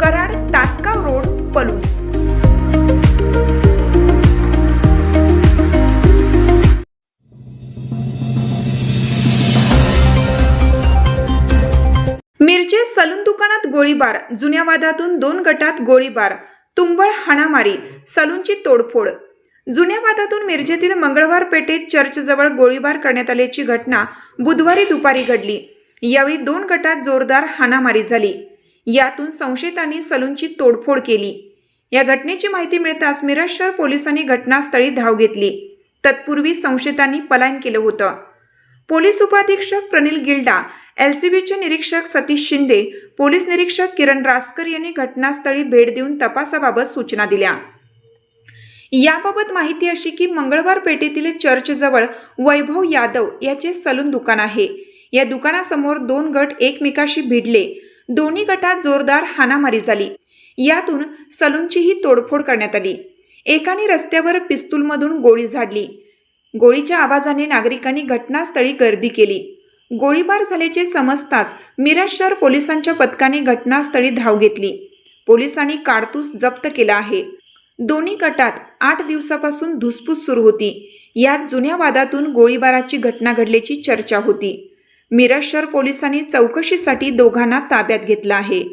Karad Tasgaon road Palus. मिरचे salon दुकानात गोळीबार जुन्या वादातून दोन गटात गोळीबार तुंबळ हाणामारी सलूनची तोडफोड. जुन्या वादातून मिरजेतील मंगळवार पेठेत चर्चजवळ गोळीबार करण्यात आल्याची घटना बुधवारी दुपारी घडली. यावेळी दोन गटात जोरदार हाणामारी झाली. यातून संशयितांनी सलूनची तोडफोड केली. या घटनेची माहिती मिळताच मिरज शहर पोलिसांनी घटनास्थळी धाव घेतली. तत्पूर्वी संशयितांनी पलायन केलं होतं. पोलीस उपाधीक्षक प्रनिल गिल्डा एलसीबीचे निरीक्षक सतीश शिंदे पोलीस निरीक्षक किरण रासकर यांनी घटनास्थळी भेट देऊन तपासाबाबत सूचना दिल्या. याबाबत माहिती अशी की मंगळवार पेठेतील चर्चजवळ वैभव यादव याचे सलून दुकान आहे. या दुकानासमोर दोन गट एकमेकाशी भिडले. दोन्ही गटात जोरदार हाणामारी झाली. यातून सलूनचीही तोडफोड करण्यात आली. एकाने रस्त्यावर पिस्तूलमधून गोळी झाडली. गोळीच्या आवाजाने नागरिकांनी घटनास्थळी गर्दी केली. गोळीबार झाल्याचे समजताच मिरज शहर पोलिसांच्या पथकाने घटनास्थळी धाव घेतली. पोलिसांनी काडतूस जप्त केला आहे. दोन्ही गटात आठ दिवसापासून धुसफूस सुरू होती. यात जुन्या वादातून गोळीबाराची घटना घडल्याची चर्चा होती. मिरज शहर पोलिसांनी चौकशीसाठी दोघांना ताब्यात घेतलं आहे.